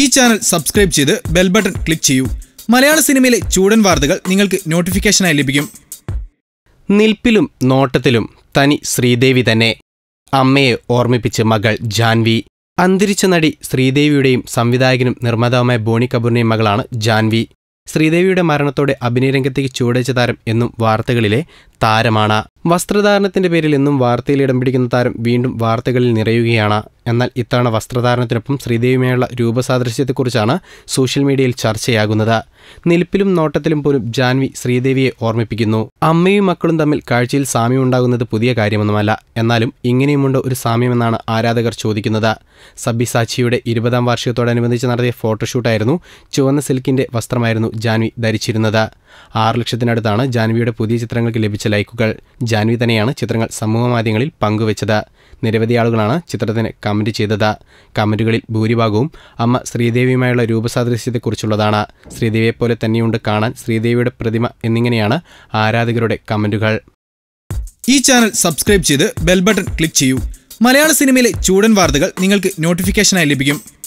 ഈ channel subscribe ചെയ്ത് bell button click ചെയ്യൂ. മലയാള സിനിമയിലെ ചൂടൻ വാർത്തകൾ നിങ്ങൾക്ക് നോട്ടിഫിക്കേഷനായി ലഭിക്കും. നിൽപ്പിലും നോട്ടത്തിലും തനി ശ്രീദേവി തന്നെ. അമ്മയെ ഓർമ്മിപ്പിച്ച് മകൾ ജാൻവി. അന്തരിച്ച നടി ശ്രീദേവിയുടെയും സംവിധായകനും നിർമ്മാതാവുമായ ബോണി കപൂറിനെയും മകളാണ് ജാൻവി. ശ്രീദേവിയുടെ മരണത്തോടെ അഭിനയരംഗത്തേക്ക് ചുവടച്ച താരം എന്നും വാർത്തകളിലെ താരമാണ്. വസ്ത്രധാരണത്തിന്റെ പേരിൽ എന്നും വാർത്തയിൽ ഇടം പിടിക്കുന്ന താരം വീണ്ടും വാർത്തകളിൽ നിറയുകയാണ്. എന്നാൽ ഇത്തവണ വസ്ത്രധാരണത്തിനൊപ്പം ശ്രീദേവിയുമായുള്ള രൂപസാദൃശ്യത്തെക്കുറിച്ചാണ് സോഷ്യൽ മീഡിയയിൽ ചർച്ചയാകുന്നത്. നിൽപ്പിലും നോട്ടത്തിലും പോലും ജാൻവി ശ്രീദേവിയെ ഓർമ്മിപ്പിക്കുന്നു. അമ്മയും മക്കളും തമ്മിൽ കാഴ്ചയിൽ സാമ്യം ഉണ്ടാകുന്നത് പുതിയ കാര്യമൊന്നുമല്ല. എന്നാലും ഇങ്ങനെയുമുണ്ട് ഒരു സാമ്യമെന്നാണ് ആരാധകർ ചോദിക്കുന്നത്. സബ്ബിസാച്ചിയുടെ ഇരുപതാം വാർഷികത്തോടനുബന്ധിച്ച് നടത്തിയ ഫോട്ടോഷൂട്ടായിരുന്നു ചുവന്ന സിൽക്കിന്റെ വസ്ത്രമായിരുന്നു ജാൻവി ധരിച്ചിരുന്നത്. ആറ് ലക്ഷത്തിനടുത്താണ് ജാൻവിയുടെ പുതിയ ചിത്രങ്ങൾക്ക് ലഭിച്ച ലൈക്കുകൾ. ജാൻവി തന്നെയാണ് ചിത്രങ്ങൾ സമൂഹമാധ്യമങ്ങളിൽ പങ്കുവച്ചത്. നിരവധി ആളുകളാണ് ചിത്രത്തിന് കമന്റ് ചെയ്തത്. കമന്റുകളിൽ ഭൂരിഭാഗവും അമ്മ ശ്രീദേവിയുമായുള്ള രൂപസാദൃശ്യത്തെക്കുറിച്ചുള്ളതാണ്. ശ്രീദേവിയെപ്പോലെ തന്നെയുണ്ട് കാണാൻ ശ്രീദേവിയുടെ പ്രതിമ എന്നിങ്ങനെയാണ് ആരാധകരുടെ കമന്റുകൾ ഈ ചാനൽ സബ്സ്ക്രൈബ് ചെയ്ത് ബെൽ ബട്ടൺ ക്ലിക്ക് ചെയ്യൂ. മലയാള സിനിമയിലെ ചൂടൻ വാർത്തകൾ നിങ്ങൾക്ക് നോട്ടിഫിക്കേഷനായി ലഭിക്കും.